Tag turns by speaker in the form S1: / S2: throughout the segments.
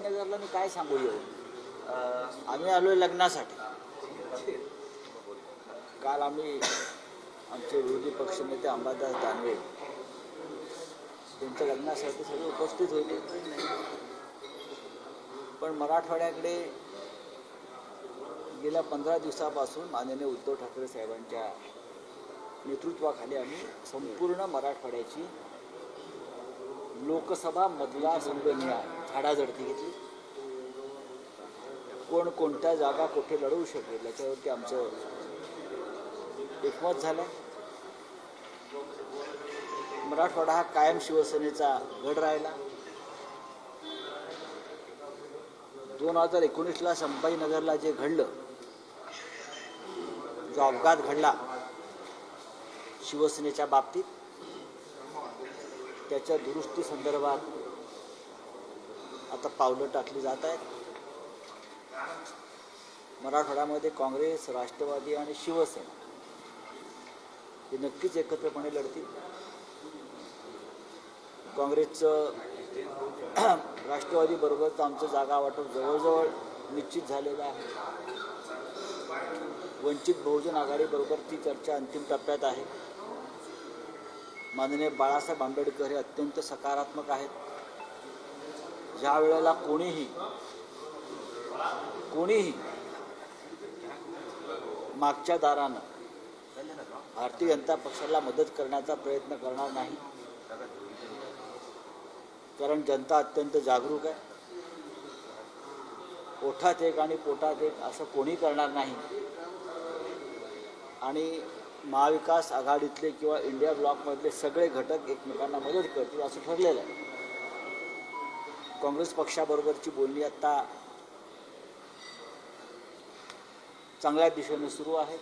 S1: संभाजीनगरला मी काय सांगू येऊ? आम्ही आलो लग्नासाठी. काल आम्ही आमचे विरोधी पक्षनेते अंबादास दानवे त्यांच्या लग्नासाठी सगळे उपस्थित होते. पण मराठवाड्याकडे गेल्या पंधरा दिवसापासून माननीय उद्धव ठाकरे साहेबांच्या नेतृत्वाखाली आम्ही संपूर्ण मराठवाड्याची लोकसभा मतदारसंघ निहाय झाडाझडती घेतली. कोण कोणत्या जागा कुठे लढवू शकेल याच्यावरती आमचं एकमत झालं. मराठवाडा हा कायम शिवसेनेचा गड राहिला. दोन हजार एकोणीसला संभाजीनगरला जे घडलं जो अपघात घडला शिवसेनेच्या बाबतीत त्याच्या दुरुस्ती संदर्भात आता पावलं टाकली जात आहेत. मराठवाड्यामध्ये काँग्रेस राष्ट्रवादी आणि शिवसेना हे नक्कीच एकत्रपणे लढतील. काँग्रेसचं राष्ट्रवादीबरोबरचं आमचं जागा वाटप जवळजवळ निश्चित झालेलं आहे. वंचित बहुजन आघाडीबरोबर ती चर्चा अंतिम टप्प्यात आहे. माननीय बाळासाहेब आंबेडकर हे अत्यंत सकारात्मक आहेत. ज्या वेळेला कोणीही कोणीही मागच्या दारानं भारतीय जनता पक्षाला मदत करण्याचा प्रयत्न करणार नाही कारण जनता अत्यंत जागरूक आहे. ओठात एक आणि पोटात एक असं कोणी करणार नाही. आणि महाविकास आघाडीतले किंवा इंडिया ब्लॉकमधले सगळे घटक एकमेकांना मदत करतील असं ठरलेलं आहे. काँग्रेस पक्षाबरोबरची बोलणी आत्ता चांगल्या दिशेने सुरू आहे.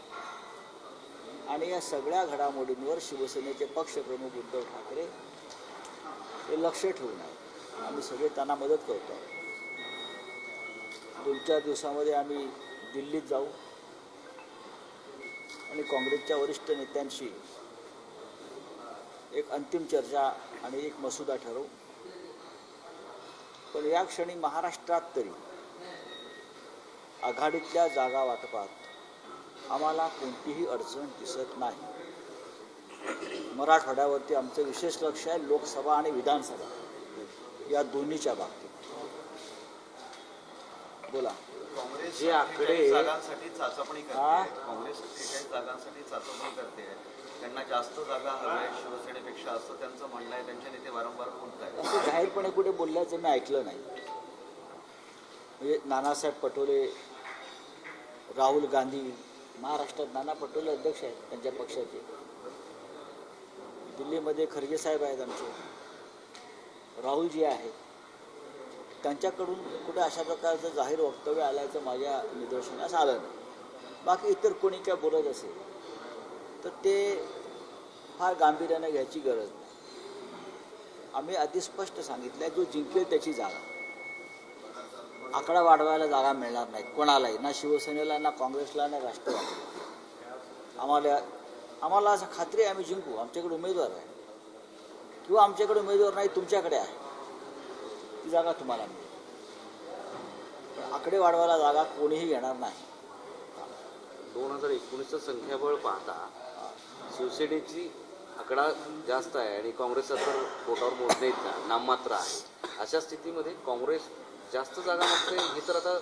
S1: आणि या सगळ्या घडामोडींवर शिवसेनेचे पक्षप्रमुख उद्धव ठाकरे हे लक्ष ठेवून आहे आम्ही सगळे त्यांना मदत करतो. आहोत. दोन चार दिवसामध्ये आम्ही दिल्लीत जाऊ. आणि काँग्रेसच्या वरिष्ठ नेत्यांशी एक अंतिम चर्चा आणि एक मसुदा ठरवू. पण या क्षणी महाराष्ट्रात तरी आघाडीतल्या जागा वाटपात आम्हाला कोणतीही अडचण दिसत नाही. मराठवाड्यावरती आमचं विशेष लक्ष आहे लोकसभा आणि विधानसभा. या दोन्हीच्या बाबतीत. बोला.
S2: काँग्रेस
S1: जे आकडे-
S2: जागांसाठी चाचपणी? करते. काँग्रेस जागांसाठी चाचपणी करते. त्यांना जास्त जागा हव्या शिवसेनेपेक्षा असं त्यांचं म्हणणं आहे त्यांचे नेते वारंवार बोलत आहेत
S1: असं जाहीरपणे कुठे बोलल्याचं मी ऐकलं नाही. म्हणजे नानासाहेब पटोले राहुल गांधी महाराष्ट्रात नाना पटोले अध्यक्ष आहेत त्यांच्या पक्षाचे. दिल्लीमध्ये खरगे साहेब आहेत आमचे. राहुलजी आहेत. त्यांच्याकडून कुठे अशा प्रकारचं जाहीर वक्तव्य आल्याचं माझ्या निदर्शनास आलं नाही. बाकी इतर कोणी काय बोलत असेल तर ते फार गांभीर्यानं घ्यायची गरज नाही. आम्ही अति स्पष्ट सांगितलंय जो जिंकेल त्याची जागा. आकडा वाढवायला जागा मिळणार नाहीत कोणालाही ना शिवसेनेला ना काँग्रेसला ना राष्ट्रवादी आम्हाला आम्हाला असं खात्री आहे आम्ही जिंकू. आमच्याकडे उमेदवार आहे. किंवा आमच्याकडे उमेदवार नाही तुमच्याकडे आहे. ती जागा तुम्हाला मिळेल. आकडे वाढवायला जागा कोणीही घेणार नाही.
S3: दोन हजार एकोणीसचं संख्याबळ पाहता शिवसेनेची आकडा जास्त आहे आणि काँग्रेसचा तर बोटावर इतका नाममात्र आहे. अशा स्थितीमध्ये काँग्रेस जास्त जागा मागते हे तर आता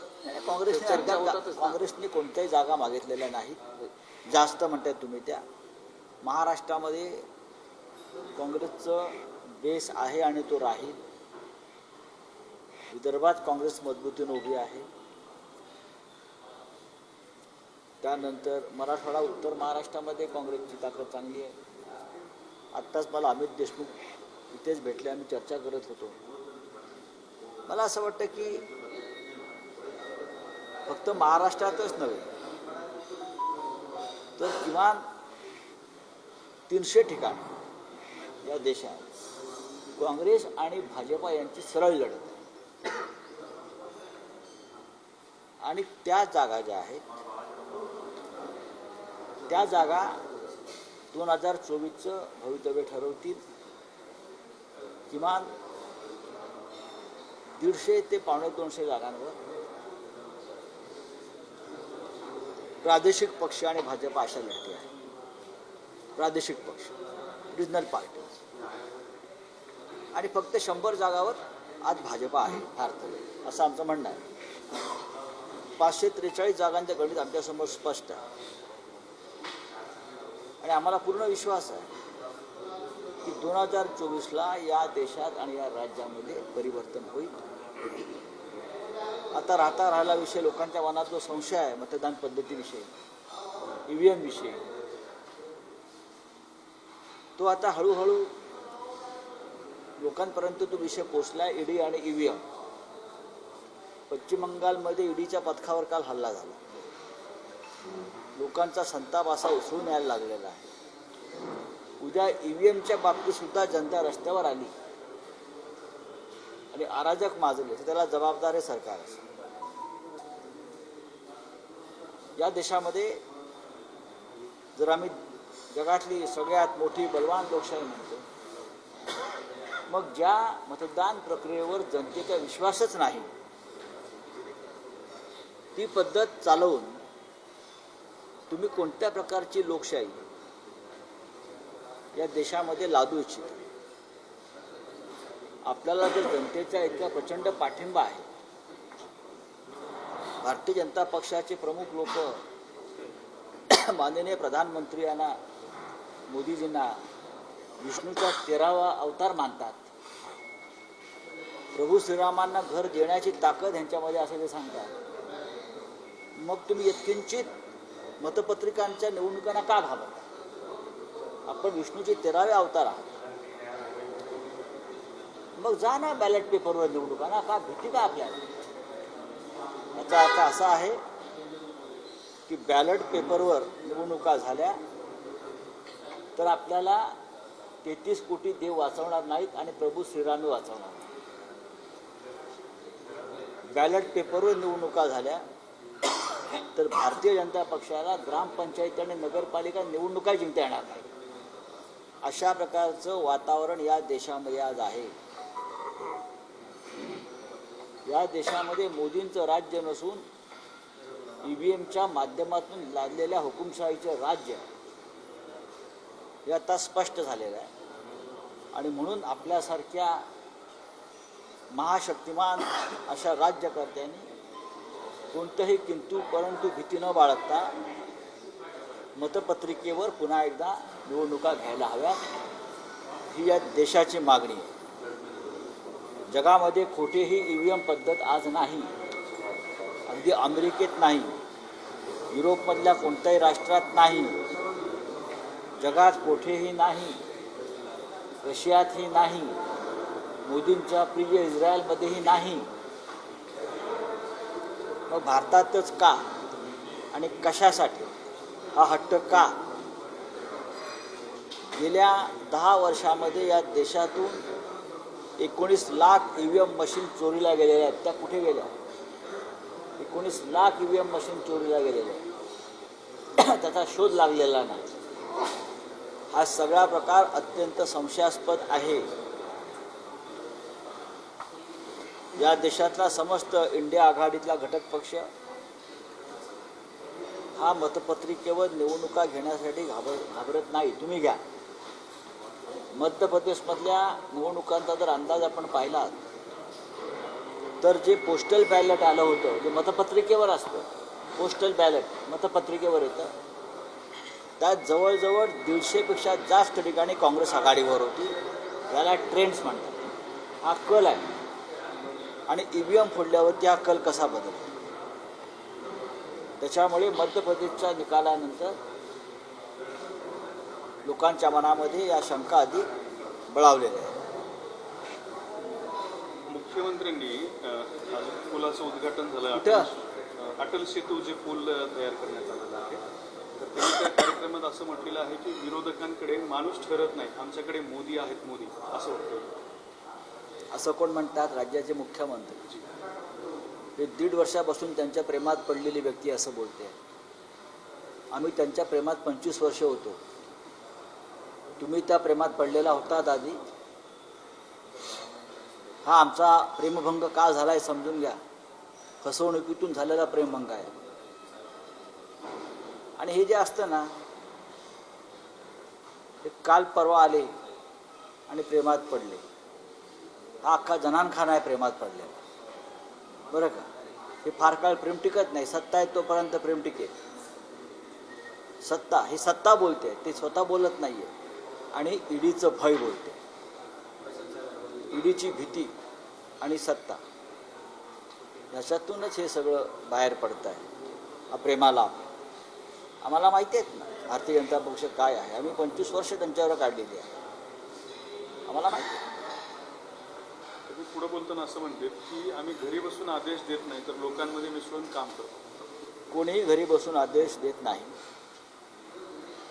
S1: काँग्रेसने. काँग्रेसने कोणत्याही जागा मागितलेल्या नाहीत. जास्त म्हणताय तुम्ही त्या. महाराष्ट्रामध्ये काँग्रेसचं बेस आहे आणि तो राहील. विदर्भात काँग्रेस मजबूतीने उभी आहे. त्यानंतर मराठवाडा उत्तर महाराष्ट्रामध्ये काँग्रेसची ताकद चांगली आहे. आत्ताच मला अमित देशमुख इथेच भेटले आम्ही चर्चा करत होतो. मला असं वाटतं की फक्त महाराष्ट्रातच नव्हे तर किमान तीनशे ठिकाण या देशात काँग्रेस आणि भाजपा यांची सरळ लढत आहे. आणि त्या जागा ज्या आहेत त्या जागा दोन हजार चोवीसचं भवितव्य ठरवतील. किमान दीडशे ते पावणे दोनशे जागांवर प्रादेशिक पक्ष आणि भाजप अशा लढते आहे प्रादेशिक पक्ष रिजनल पार्टी आणि फक्त शंभर जागावर आज भाजपा आहे भारत असं आमचं म्हणणं आहे. पाचशे त्रेचाळीस जागांचं गणित आमच्यासमोर स्पष्ट आहे. आणि आम्हाला पूर्ण विश्वास आहे की दोन हजार चोवीसला या देशात आणि या राज्यामध्ये परिवर्तन होईल. आता राहता राहिला विषय लोकांच्या मनात जो संशय आहे मतदान पद्धतीविषयी ई ईव्हीएम विषयी तो आता हळूहळू लोकांपर्यंत तो विषय पोचला ईडी आणि ईव्हीएम पश्चिम बंगालमध्ये ईडीच्या पथकावर काल हल्ला झाला. लोकांचा संताप असा उसळून यायला लागलेला आहे. उद्या ई ईव्हीएमच्या बाबतीत सुद्धा जनता रस्त्यावर आली. आणि अराजक माजले. तर त्याला जबाबदार आहे सरकार या देशामध्ये जर आम्ही जगातली सगळ्यात मोठी बलवान लोकशाही म्हणतो मग ज्या मतदान प्रक्रियेवर जनतेचा विश्वासच नाही ती पद्धत चालवून तुम्ही कोणत्या प्रकारची लोकशाही या देशामध्ये लादू इच्छिता? आपल्याला जर जनतेचा इतका प्रचंड पाठिंबा आहे भारतीय जनता पक्षाचे प्रमुख लोक माननीय प्रधानमंत्री यांना मोदीजींना विष्णूचा तेरावा अवतार मानतात. प्रभू श्रीरामांना घर देण्याची ताकद ह्यांच्यामध्ये असं ते सांगतात. मग तुम्ही यत्किंचित मतपत्रिकांच्या निवडणुकांना का घाबरता? आपण विष्णूचे तेरावे अवतार आहात. मग जा ना बॅलेट पेपरवर निवडणुकांना का भीती का आपल्याला? याचा अर्थ असा आहे की बॅलेट पेपरवर निवडणुका झाल्या तर आपल्याला तेहतीस कोटी देव वाचवणार नाहीत आणि प्रभू श्रीरामी वाचवणार बॅलेट पेपरवर निवडणुका झाल्या तर भारतीय जनता पक्षाला ग्रामपंचायत आणि नगरपालिका निवडणुका जिंकता येणार नाही. अशा प्रकारचं वातावरण या देशामध्ये आज आहे. या देशामध्ये मोदींचं राज्य नसून ईव्हीएमच्या माध्यमातून लादलेल्या हुकुमशाहीचं राज्य हे आता स्पष्ट झालेलं आहे. आणि म्हणून आपल्यासारख्या महाशक्तिमान अशा राज्यकर्त्यांनी कोणतंही किंतु परंतु भीती न बाळगता मतपत्रिकेवर पुन्हा एकदा निवडणुका घ्यायला हव्या ही या देशाची मागणी. आहे जगामध्ये खोटेही ई व्ही एम पद्धत आज नाही अगदी अमेरिकेत नाही युरोपमधल्या कोणत्याही राष्ट्रात नाही जगात कोठेही नाही रशियातही नाही मोदींच्या प्रिय इस्रायलमध्येही नाही मग भारतातच का? आणि कशासाठी? हा हट्ट का? गेल्या दहा वर्षामध्ये या देशातून एकोणीस lakh E V M machine चोरीला गेलेल्या आहेत. त्या कुठे गेल्या? एकोणीस lakh E V M machine चोरीला गेलेल्या आहेत. त्याचा शोध लागलेला नाही. हा सगळा प्रकार अत्यंत संशयास्पद आहे. या देशातला समस्त इंडिया आघाडीतला घटक पक्ष हा मतपत्रिकेवर निवडणुका घेण्यासाठी घाबर घाबरत नाही. तुम्ही घ्या. मध्य प्रदेशमधल्या निवडणुकांचा जर अंदाज आपण पाहिला तर जे पोस्टल बॅलेट आलं होतं जे मतपत्रिकेवर असतं पोस्टल बॅलेट मतपत्रिकेवर येतं त्यात जवळजवळ दीडशेपेक्षा जास्त ठिकाणी काँग्रेस आघाडीवर होती. याला ट्रेंड्स म्हणतात. हा कल आहे. आणि ई व्ही एम फोडल्यावरती हा कल कसा बदलतो त्याच्यामुळे मध्य प्रदेशच्या निकालानंतर लोकांच्या मनामध्ये या शंका अधिक बळावलेल्या आहेत.
S4: मुख्यमंत्र्यांनी पुलाचं उद्घाटन झालं. अटल सेतू जे पूल तयार करण्यात आलेलं आहे तर त्यांनी त्या कार्यक्रमात असं म्हटलेलं आहे की विरोधकांकडे माणूस ठरत नाही. आमच्याकडे मोदी आहेत मोदी असं वाटतं.
S1: असं कोण म्हणतात? राज्याचे मुख्यमंत्री. हे दीड वर्षापासून त्यांच्या प्रेमात पडलेली व्यक्ती असं बोलते. आम्ही त्यांच्या प्रेमात पंचवीस वर्ष होतो. तुम्ही त्या प्रेमात पडलेला होता आधी हा आमचा प्रेमभंग का झालाय समजून घ्या. फसवणुकीतून झालेला प्रेमभंग आहे. आणि हे जे असतं ना हे काल परवा आले आणि प्रेमात पडले. हा अख्खा जनानखाना आहे प्रेमात पडलेला. बरं का? हे फार काळ प्रेम टिकत नाही. सत्ता आहे तोपर्यंत प्रेम टिकेल. सत्ता ही सत्ता बोलते. ते स्वतः बोलत नाही आहे आणि ईडीचं भय बोलते. ईडीची भीती आणि सत्ता. ह्याच्यातूनच हे सगळं बाहेर पडतं आहे प्रेमाला आम्हाला माहिती आहेत ना भारतीय जनता पक्ष काय आहे? आम्ही पंचवीस वर्ष त्यांच्यावर काढलेली आहे. आम्हाला माहिती आहे.
S4: तुम्ही पुढं बोलताना असं म्हणते की आम्ही घरी बसून आदेश देत नाही तर लोकांमध्ये मिसळून काम करतो.
S1: कोणीही घरी बसून आदेश देत नाही.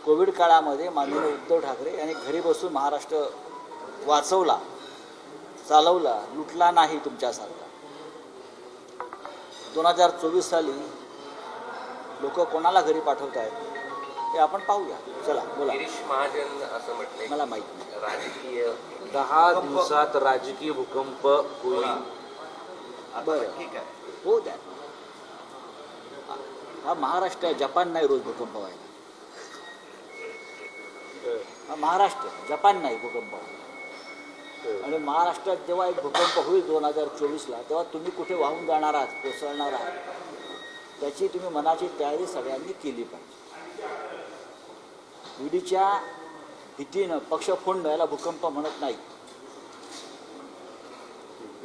S1: कोविड काळामध्ये माननीय उद्धव ठाकरे यांनी घरी बसून महाराष्ट्र वाचवला चालवला लुटला नाही तुमच्यासारखा. दोन हजार चोवीस साली लोक कोणाला घरी पाठवत आहेत ते आपण पाहूया. चला बोला.
S5: गिरीश महाजन असं म्हटलंय
S1: मला माहीत नाही.
S5: राजकीय.
S3: दहा दिवसात राजकीय भूकंप होईल.
S1: बरं.
S2: ठीक आहे.
S1: हो द्या. हा महाराष्ट्र आहे जपान नाही रोज भूकंप व्हायला. हा महाराष्ट्र आहे, जपान नाही भूकंप व्हायला. आणि महाराष्ट्रात जेव्हा एक भूकंप होईल दोन हजार चोवीसला तेव्हा तुम्ही कुठे वाहून जाणार आहात कोसळणार आहात त्याची तुम्ही मनाची तयारी सगळ्यांनी केली पाहिजे. ईडीच्या भीतीनं पक्ष फोडणं याला भूकंप म्हणत नाही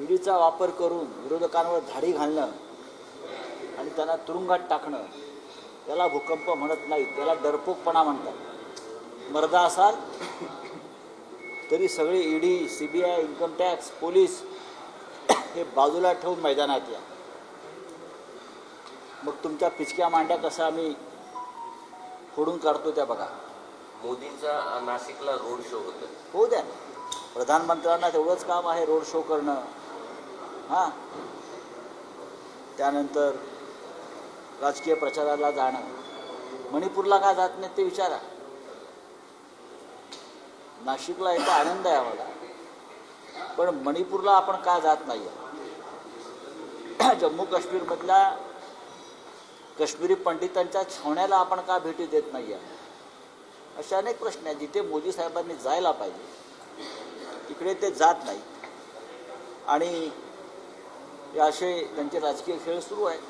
S1: ईडीचा वापर करून विरोधकांवर धाडी घालणं आणि त्यांना तुरुंगात टाकणं त्याला भूकंप म्हणत नाही त्याला डरपोकपणा म्हणतात. मर्दा असाल तरी सगळे ED C B I income tax police हे बाजूला ठेवून मैदानात या. मग तुमच्या पिचक्या मांड्या कसा आम्ही फोडून काढतो त्या बघा.
S5: मोदींचा नाशिकला रोड शो होतो
S1: होऊ द्या. प्रधानमंत्र्यांना तेवढंच काम आहे रोड शो करणं. हां. त्यानंतर राजकीय प्रचाराला जाणं. मणिपूरला का जात नाही ते विचारा. नाशिकला याचा आनंद आहे आम्हाला. पण मणिपूरला आपण का जात नाही जम्मू काश्मीरमधल्या काश्मीरी पंडितांच्या छावण्याला आपण का भेटी देत नाही आहे असे अनेक प्रश्न आहेत. जिथे मोदी साहेबांनी जायला पाहिजे तिकडे ते जात नाही आणि हे असे त्यांचे राजकीय खेळ सुरू आहेत.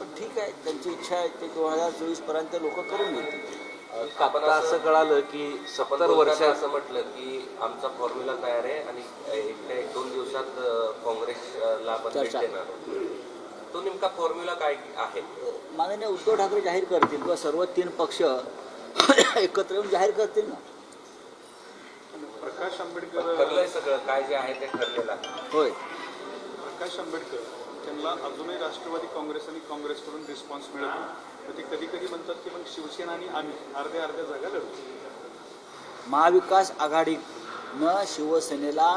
S1: पण ठीक आहे त्यांची इच्छा आहे ते दोन हजार चोवीसपर्यंत लोक करून घेतील.
S3: आता असं कळालं की सत्तर वर्षात
S5: असं म्हटलं की आमचा फॉर्म्युला तयार आहे आणि एक ते एक दोन दिवसात काँग्रेसला. देणार. तो नेमका फॉर्म्युला काय आहे?
S1: माननीय उद्धव ठाकरे जाहीर करतील किंवा सर्व तीन पक्ष एकत्र येऊन जाहीर करतील ना.
S4: प्रकाश आंबेडकर
S5: ठरलंय सगळं. काय जे आहे ते ठरलेलं
S1: होय.
S4: प्रकाश आंबेडकर त्यांना अजूनही राष्ट्रवादी काँग्रेस आणि काँग्रेसकडून रिस्पॉन्स मिळत नाही. ते कधी कधी म्हणतात की मग शिवसेना आणि आम्ही अर्ध्या अर्ध्या जागा लढू.
S1: महाविकास आघाडीनं शिवसेनेला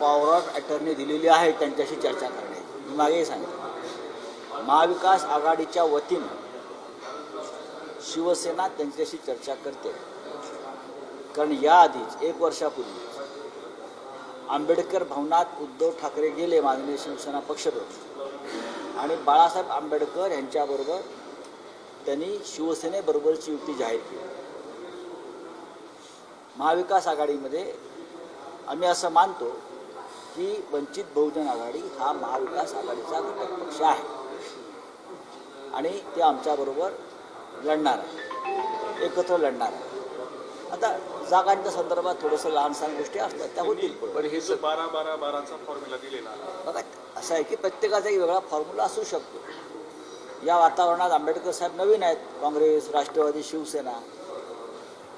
S1: पॉवर ऑफ अटर्नी दिलेली आहे त्यांच्याशी चर्चा करण्याची. मी मागेही सांगितलं. महाविकास आघाडीच्या वतीनं शिवसेना त्यांच्याशी चर्चा करते. कारण याआधीच एक वर्षापूर्वी आंबेडकर भवनात उद्धव ठाकरे गेले माननीय शिवसेना पक्षप्रमुख. आणि बाळासाहेब आंबेडकर यांच्याबरोबर त्यांनी शिवसेनेबरोबरची युती जाहीर केली. महाविकास आघाडीमध्ये आम्ही असं मानतो की वंचित बहुजन आघाडी हा महाविकास आघाडीचा घटक पक्ष आहे. आणि ते आमच्याबरोबर लढणार. एकत्र लढणार. आता जागांच्या संदर्भात थोडंसं लहान सहान गोष्टी असतात त्या होतील.
S4: पण हे जो बारा बारा बाराचा फॉर्म्युला दिलेला
S1: बघा असं आहे की प्रत्येकाचा एक वेगळा फॉर्म्युला असू शकतो. या वातावरणात आंबेडकर साहेब नवीन आहेत काँग्रेस राष्ट्रवादी शिवसेना.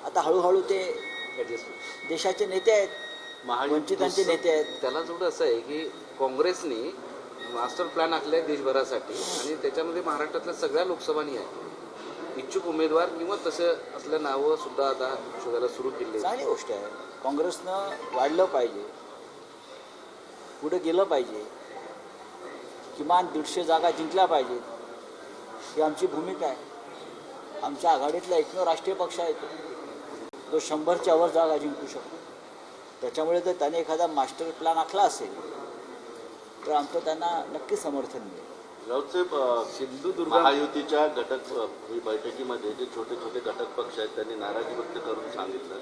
S1: आता हळूहळू ते देशाचे नेते आहेत वंचितांचे नेते आहेत.
S3: त्याला थोडं असं आहे की काँग्रेसने मास्टर प्लॅन आखलाय देशभरासाठी आणि त्याच्यामध्ये महाराष्ट्रातल्या सगळ्या लोकसभानी आहे. इच्छुक उमेदवार किंवा तसं असल्या नावं सुद्धा आता शोधायला सुरू केली
S1: चांगली गोष्ट आहे. काँग्रेसनं वाढलं पाहिजे. पुढे गेलं पाहिजे. किमान दीडशे जागा जिंकल्या पाहिजेत. ही आमची भूमिका आहे. आमच्या आघाडीतला एकमेव राष्ट्रीय पक्ष आहे तो शंभरच्या वर जागा जिंकू शकतो. त्याच्यामुळे जर त्याने एखादा मास्टर प्लॅन आखला असेल तर आमचं त्यांना नक्की समर्थन मिळेल.
S3: सिंधुदुर्ग
S6: महायुतीच्या घटक अ, बैठकीमध्ये जे छोटे छोटे घटक पक्ष आहेत त्यांनी नाराजी व्यक्त करून सांगितलं.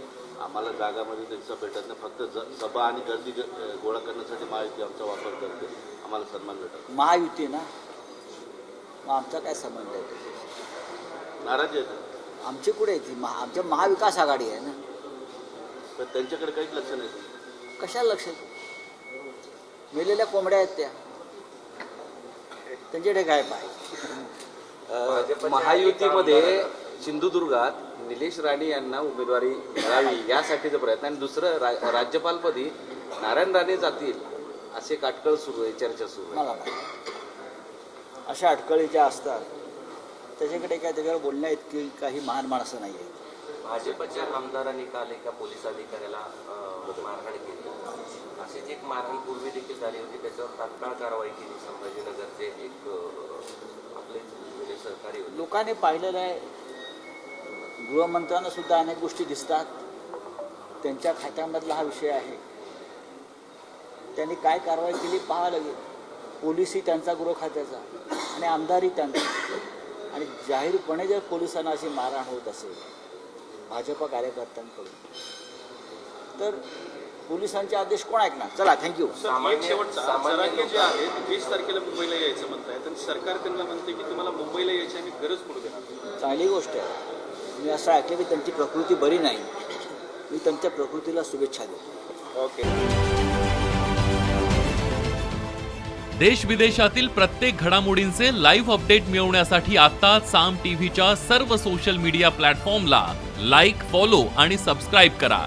S6: आम्हाला जागामध्ये त्यांचा भेटत नाही. फक्त सभा आणि गर्दी गोळा करण्यासाठी महायुती आमचा वापर करते आम्हाला सन्मान भेटत
S1: महायुती ना? मग आमचा काय संबंध आहे?
S6: नाराजी आहे
S1: आमची कुठे आहे ती? महा आमच्या महाविकास आघाडी आहे ना?
S6: पण त्यांच्याकडे काहीच लक्ष नाही.
S1: कशाला लक्ष? मेलेल्या कोंबड्या आहेत त्या. त्यांच्याकडे काय
S3: अ, महायुतीमध्ये सिंधुदुर्गात निलेश राणे यांना उमेदवारी मिळावी यासाठीचा प्रयत्न आणि दुसरं रा राज्यपालपदी नारायण राणे जातील असे काटकळ सुरू आहे चर्चा सुरू आहे.
S1: अशा अडकळी ज्या असतात त्याच्याकडे काय त्याच्यावर बोलण्या इतकी काही महान माणसं नाही आहेत.
S5: भाजपच्या आमदारांनी काल एका पोलीस अधिकाऱ्याला मारहाण केली. अशीच एक मारहाण पूर्वी देखील झाली होती त्याच्यावर तात्काळ कारवाई केली संभाजीनगरचे
S1: लोकांनी पाहिलेलं आहे. गृहमंत्र्यांना सुद्धा अनेक गोष्टी दिसतात. त्यांच्या खात्यामधला हा विषय आहे. त्यांनी काय कारवाई केली पाहावं लागेल पोलिसही त्यांचा गृह खात्याचा आणि आमदारही त्यांचा. आणि जाहीरपणे जर पोलिसांना अशी मारहाण होत असेल भाजप कार्यकर्त्यांकडून तर पोलिसांचे आदेश कोण ऐकणार? चला थँक्यू
S4: जे आहेत वीस तारखेला मुंबईला यायचं सरकार त्यांना म्हणते की तुम्हाला मुंबईला यायची आम्ही गरज पडू देणार
S1: चांगली गोष्ट आहे. मी असं ऐकलं की त्यांची प्रकृती बरी नाही. मी त्यांच्या प्रकृतीला शुभेच्छा देतो.
S4: ओके.
S7: देश विदेशातील प्रत्येक घडामोडींचे लाईव्ह अपडेट मिळवण्यासाठी आता साम टीव्हीच्या सर्व सोशल मीडिया प्लॅटफॉर्मला लाईक फॉलो आणि सबस्क्राईब करा.